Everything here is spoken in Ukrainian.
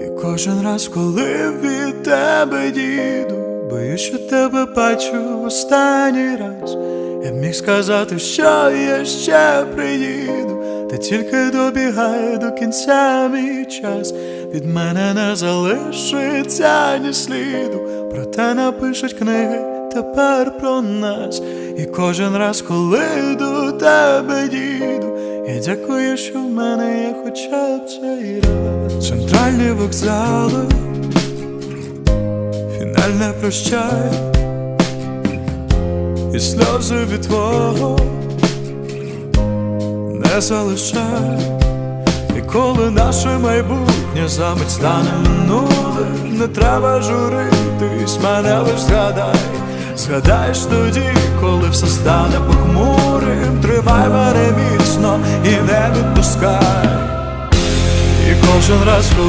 І кожен раз, коли від тебе діду, боюсь, що тебе бачу в останній раз. Я б міг сказати, що я ще приїду, та тільки добігає до кінця мій час. Від мене не залишиться ні сліду, проте напишуть книги тепер про нас. І кожен раз, коли до тебе діду, я дякую, що в мене є хоча б цей раз. Центральні вокзали, фінальне прощай, і сльози від твого не залишай. І коли наше майбутнє замить стане минулим, не треба журитись, мене лиш згадай. Згадаєш тоді, коли все стане похмурим, тримай мене міцно і не відпускай. І кожен раз, коли